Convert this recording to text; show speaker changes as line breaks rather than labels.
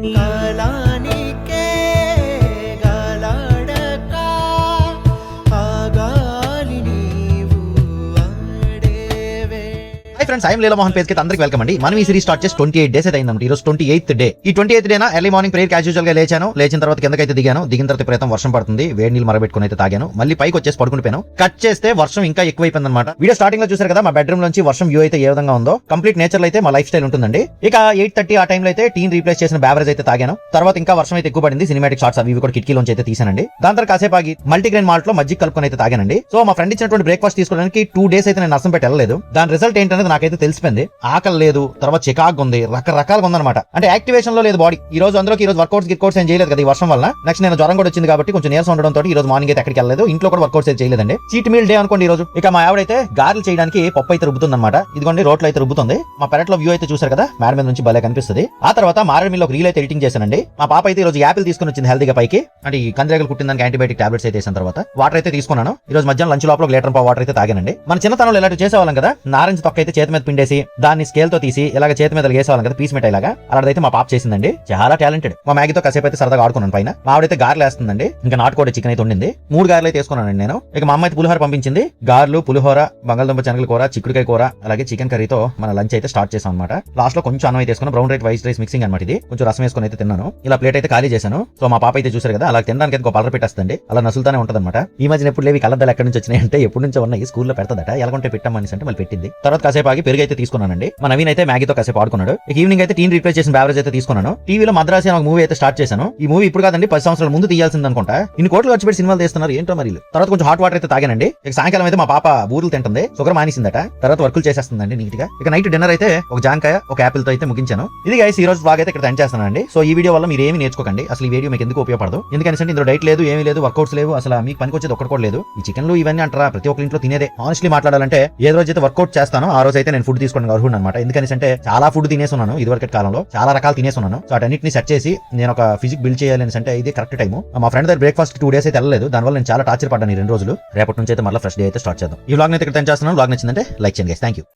Nina. Friends I am Leela Mohan పేజ్కి అందరికి welcome అండి. మనం ఈ సిరీస్ స్టార్ట్ చేసి ట్వంటీ ఎయిట్ డేస్ అయితే అయిందండి ఈరోజు ట్వంటీ ఎయిత్ డే ఈ ట్వంటీ ఎయిత్ డేనా ఎర్లీ మార్నింగ్ ప్రేయర్ క్యాజువల్గా లేచాను. లేచిన తర్వాత కిందకైతే దిగాను. దిగిన తర్వాత ప్రయత్నం వర్షం పడుతుంది. వేడి నీళ్ళు మరబెట్టుకుని అయితే తాగాను. మళ్ళీ పైకి వచ్చేసి పడుకునిపోయాను కట్ చేస్తే వర్షం ఇంకా ఎక్కువైపోయింది అనమాట వీడియో స్టార్టింగ్లో చూసారు కదా మా బెడ్రూమ్ నుంచి వర్షం వ్యూ అయితే ఏ విధంగా ఉందో కంప్లీట్ నేచర్ అయితే మా లైఫ్ స్టైల్ ఉంటుందండి. ఇక ఎయిట్ థర్టీ ఆ టైంలో అయితే టీన్ రీప్లేస్ చేసిన బ్యావరేజ్ అయితే తాగాను. తర్వాత ఇంకా వర్షం అయితే ఎక్కువ పడింది సినిమాటిక్ షార్ట్స్ అవి కూడా కిటికీలోంచి అయితే తీసానండి దాని తర్వాత కాసేపు ఆగి మల్టీగ్రెయిన్ మాల్ట్లో మజ్జిగ కలుపుకొని అయితే తాగానండి. సో మా ఫ్రెండ్ ఇచ్చినటువంటి బ్రేక్ఫాస్ట్ తీసుకోవడానికి టూ డేస్ అయితే నేను నష్టం పెట్టి వెళ్ళలేదు దాని రిజల్ట్ ఏంటనేది నాకైతే తెలిసిపోయింది. ఆకలి లేదు తర్వాత చికాకు ఉంది రకరకాలుగా ఉందన్నమాట. అంటే యాక్టివేషన్లో లేదు బాడీ. ఈ రోజు అందులోకి ఈ రోజు వర్కౌట్స్ గిట్కౌట్స్ ఏం చేయలేదు కదా ఈ వర్షం వల్ల నెక్స్ట్ నేను జ్వరం కూడా వచ్చింది కాబట్టి కొంచెం నీరసం ఉండడం తోటి ఈ రోజు మార్నింగ్ అయితే ఎక్కడికి వెళ్ళలేదు. ఇంట్లో కూడా వర్కౌట్స్ అయితే చేయలేదండి. చీట్ మీల్ డే అనుకోండి ఈ రోజు. ఇక మా ఆవిడైతే గారెలు చేయడానికి పప్పు అయితే రుబ్బుతుంది అనమాట ఇదిగోండి రోడ్లు అయితే రుబ్బుతుంది. మా పెరట్లో వ్యూ అయితే చూసారు కదా మేడం మీద నుంచి భలే కనిపిస్తుంది. ఆ తర్వాత మారేడుమిల్లి ఒక రీల్ అయితే ఎడిటింగ్ చేశానండి. మా పాప అయితే ఈ రోజు యాపిల్ తీసుకుని వచ్చింది హెల్దీగా పైకి. అంటే ఈ కందిరేగలు కుట్టిందానికి యాంటీబయాటిక్ టాబ్లెట్స్ అయితే వేసిన తర్వాత. వాటర్ అయితే తీసుకున్నాను. ఈ రోజు మధ్యాహ్నం లంచ్ లోపల ఒక లీటర్ వాటర్ అయితే తాగానండి. మన చిన్నతనంలో ఇలాంటి చేసేవాళ్ళం కదా నారింజ తొక్క అయితే చేతి మీద పిండేసి దాన్ని స్కేల్తో తీసి ఇలాగ చేతి మీద వేసేవాళ్ళం కదా పీస్ మిఠాయి లాగా. అలాంటిదైతే మా పాప చేసిందండి. చాలా టాలెంటెడ్ మా మ్యాగీతో కాసేపు అయితే సరదాగా ఆడుకున్నాను పైన. మా ఆవిడైతే గార్లు వేస్తుందండి. ఇంకా నాటుకోడి చికెన్ అయితే ఉండింది మూడు గార్లు అయితే తీసుకున్నానండి నేను. ఇక మా అమ్మ అయితే పులిహోర పంపించింది. గార్లు పులిహోర బంగాళదుంప శనగల కూర చిక్కుడుకాయ కూర అలాగే చికెన్ కర్రీతో మన లంచ్ అయితే స్టార్ట్ చేసాం అనమాట లాస్ట్లో కొంచెం అన్నం అయితే వేసుకున్నాను brown right white rice mixing అనమాట ఇది. కొంచెం రసం వేసుకుని అయితే తిన్నాను. ఇలా ప్లేట్ అయితే ఖాళీ చేశాను. సో మా పాప అయితే చూసారు కదా అలా తినడానికి అయితే ఒక పలర పెట్టేస్తుంది అలా నసులుతానే ఉంటదన్నమాట. ఈ మధ్యన ఎప్పుడు లేవి కలద్దాలు ఎక్కడి నుంచి వచ్చినాయి అంటే ఎప్పటి నుంచో ఉన్నాయి స్కూల్లో పెడతదట. ఎలాగంటే పెట్టమని అంటే మళ్ళీ పెట్టింది. తర్వాత కాసేపు ఆగి పెరుగు అయితే తీసుకున్నానండి. మా నవీన్ అయితే మ్యాగీతో కాసేపు ఆడుకున్నాడు. ఇక ఈవినింగ్ అయితే టీన్ రీప్లేస్ చేసిన బ్యావరేజ్ అయితే తీసుకున్నాను. టీవీలో మద్రాసి అనే ఒక మూవీ అయితే స్టార్ట్ చేశాను. ఈ మూవీ ఇప్పుడు కాదండి పది సంవత్సరాల ముందు తీయాల్సింది అనుకుంటా. ఇన్ని కోట్లు ఖర్చు పెట్టి సినిమాలు తీస్తున్నారు ఏంటో మరి తర్వాత కొంచెం హాట్ వాటర్ అయితే తాగానండి. ఇక సాయంకాలం అయితే మా పాప బూరులు తింటుంది. షుగర్ మానేసిందట. తర్వాత వర్కులు చేసేస్తుందండి నీట్గా ఇక నైట్ డిన్నర్ అయితే ఒక జాంకాయ ఒక యాపిల్తో అయితే ముగించాను. ఇది గైస్ ఈ రోజు బాగా అయితే ఇక్కడ ఎండ్ చేస్తానండి సో ఈ వీడియో వల్ల మీరు ఏమి నేర్చుకోకండి. అసలు ఈ వీడియో మీకు ఎందుకు ఉపయోగపడదు? ఎందుకంటే ఇందులో డైట్ లేదు ఏమీ లేదు వర్కౌట్స్ లేవు అసలు మీకు పనికి వచ్చేది ఒక్కటి కూడా లేదు. ఈ చికెన్లు ఇవన్నీ అంటారా? ప్రతి ఒక్క ఇంట్లో తినేదే. ఆనెస్ట్లీ మాట్లాడాలంటే ఏ రోజు అయితే వర్కౌట్ చేస్తానో ఆ రోజు అయితే నేను ఫుడ్ తీసుకోవడానికి అర్హుడు అనమాట ఎందుకని అంటే చాలా ఫుడ్ తినేసి ఉన్నాను ఇదివరకటి కాలంలో. చాలా రకాలు తినేసి ఉన్నాను సో అటన్నిటిని సెట్ చేసి నేను ఒక ఫిజిక్ బిల్డ్ చేయాలని అంటే ఇది కరెక్ట్ టైం మా ఫ్రెండ్ దగ్గర బ్రేక్ఫాస్ట్ టూ డేస్ అయితే వెళ్ళలేదు. దానివల్ల నేను చాలా టార్చర్ పడ్డాను ఈ రెండు రోజులు. రేపటి నుంచి అయితే మళ్ళీ ఫ్రెష్ డే అయితే స్టార్ట్ చేద్దాం. ఈ వ్లాగ్ అయితే ఇక్కడ చేస్తున్నాను. వ్లాగ్ నచ్చిందంటే లైక్ చేయండి థ్యాంక్ యూ